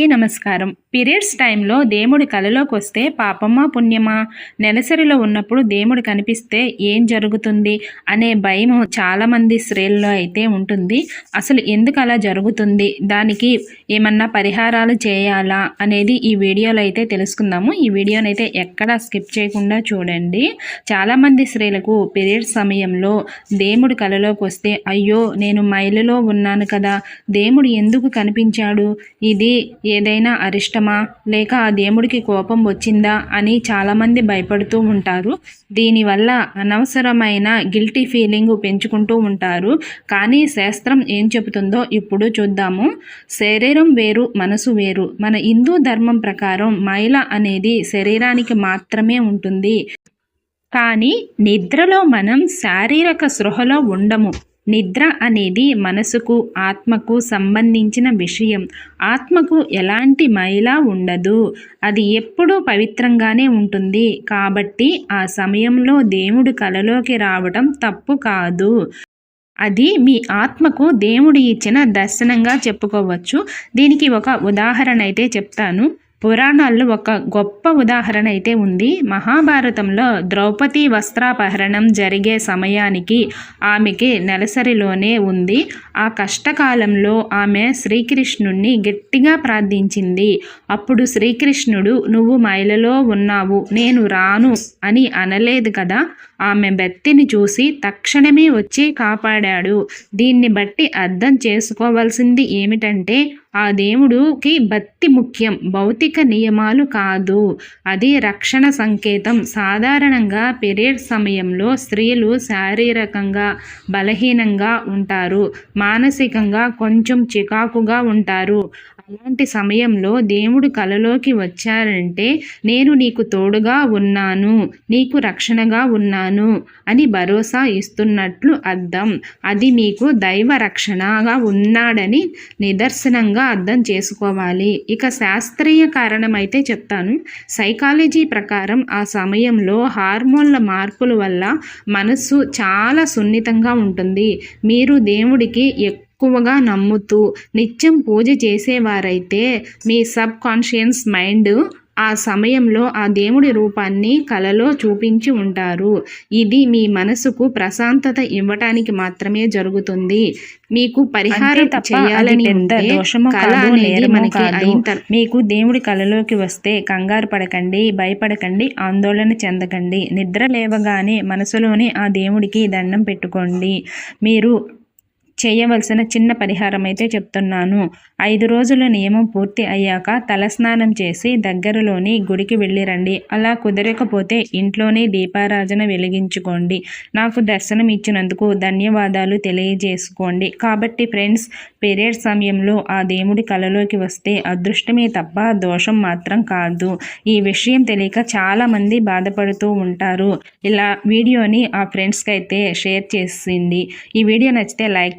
అందరికీ నమస్కారం. పీరియడ్స్ టైంలో దేవుడు కలలోకి వస్తే పాపమా పుణ్యమా? నెలసరిలో ఉన్నప్పుడు దేవుడు కనిపిస్తే ఏం జరుగుతుంది అనే భయం చాలామంది స్త్రీల్లో అయితే ఉంటుంది. అసలు ఎందుకు అలా జరుగుతుంది? దానికి ఏమన్నా పరిహారాలు చేయాలా? అనేది ఈ వీడియోలో అయితే తెలుసుకుందాము. ఈ వీడియోని అయితే ఎక్కడా స్కిప్ చేయకుండా చూడండి. చాలామంది స్త్రీలకు పీరియడ్స్ సమయంలో దేవుడు కలలోకి వస్తే అయ్యో నేను మైలులో ఉన్నాను కదా. దేవుడు ఎందుకు కనిపించాడు? ఇది ఏదైనా అరిష్టమా? లేక ఆ దేవుడికి కోపం వచ్చిందా? అని చాలామంది భయపడుతూ ఉంటారు. దీనివల్ల అనవసరమైన గిల్టీ ఫీలింగ్ పెంచుకుంటూ ఉంటారు. కానీ శాస్త్రం ఏం చెబుతుందో ఇప్పుడు చూద్దాము. శరీరం వేరు మనసు వేరు. మన హిందూ ధర్మం ప్రకారం మైల అనేది శరీరానికి మాత్రమే ఉంటుంది. కానీ నిద్రలో మనం శారీరక సృహలో ఉండము. నిద్ర అనేది మనసుకు ఆత్మకు సంబంధించిన విషయం. ఆత్మకు ఎలాంటి మైలా ఉండదు. అది ఎప్పుడూ పవిత్రంగానే ఉంటుంది. కాబట్టి ఆ సమయంలో దేవుడు కలలోకి రావడం తప్పు కాదు. అది మీ ఆత్మకు దేవుడు ఇచ్చిన దర్శనంగా చెప్పుకోవచ్చు. దీనికి ఒక ఉదాహరణ అయితే చెప్తాను. పురాణాల్లో ఒక గొప్ప ఉదాహరణ అయితే ఉంది. మహాభారతంలో ద్రౌపది వస్త్రాపహరణం జరిగే సమయానికి ఆమెకి నెలసరిలోనే ఉంది. ఆ కష్టకాలంలో ఆమె శ్రీకృష్ణుణ్ణి గట్టిగా ప్రార్థించింది. అప్పుడు శ్రీకృష్ణుడు నువ్వు మైలలో ఉన్నావు నేను రాను అని అనలేదు కదా? ఆమె బెత్తిని చూసి తక్షణమే వచ్చి కాపాడాడు. దీన్ని బట్టి అర్థం చేసుకోవాల్సింది ఏమిటంటే ఆ దేవుడుకి భక్తి ముఖ్యం. భౌతిక నియమాలు కాదు. అది రక్షణ సంకేతం. సాధారణంగా పీరియడ్ సమయంలో స్త్రీలు శారీరకంగా బలహీనంగా ఉంటారు. మానసికంగా కొంచెం చికాకుగా ఉంటారు. అలాంటి సమయంలో దేవుడు కలలోకి వచ్చారంటే నేను నీకు తోడుగా ఉన్నాను నీకు రక్షణగా ఉన్నాను అని భరోసా ఇస్తున్నట్లు అర్థం. అది మీకు దైవ రక్షణగా ఉన్నాడని నిదర్శనంగా అర్థం చేసుకోవాలి. ఇక శాస్త్రీయ కారణం అయితే చెప్తాను. సైకాలజీ ప్రకారం ఆ సమయంలో హార్మోన్ల మార్పుల వల్ల మనస్సు చాలా సున్నితంగా ఉంటుంది. మీరు దేవుడికి ఎక్కువ ఎక్కువగా నమ్ముతూ నిత్యం పూజ చేసేవారైతే మీ సబ్ కాన్షియస్ మైండ్ ఆ సమయంలో ఆ దేవుడి రూపాన్ని కలలో చూపించి ఉంటారు. ఇది మీ మనసుకు ప్రశాంతత ఇవ్వటానికి మాత్రమే జరుగుతుంది. మీకు పరిహారం చేయాలని కళ అనేది మనకి మీకు దేవుడి కళలోకి వస్తే కంగారు పడకండి భయపడకండి ఆందోళన చెందకండి. నిద్ర లేవగానే మనసులోనే ఆ దేవుడికి దండం పెట్టుకోండి. మీరు చేయవలసిన చిన్న పరిహారం అయితే చెప్తున్నాను. ఐదు రోజుల నియమం పూర్తి అయ్యాక తలస్నానం చేసి దగ్గరలోని గుడికి వెళ్ళిరండి. అలా కుదరకపోతే ఇంట్లోనే దీపారాజన వెలిగించుకోండి. నాకు దర్శనం ఇచ్చినందుకు ధన్యవాదాలు తెలియజేసుకోండి. కాబట్టి ఫ్రెండ్స్ పీరియడ్ సమయంలో ఆ దేవుడి కలలోకి వస్తే అదృష్టమే తప్ప దోషం మాత్రం కాదు. ఈ విషయం తెలియక చాలామంది బాధపడుతూ ఉంటారు. ఇలా వీడియోని ఆ ఫ్రెండ్స్కి అయితే షేర్ చేసింది. ఈ వీడియో నచ్చితే లైక్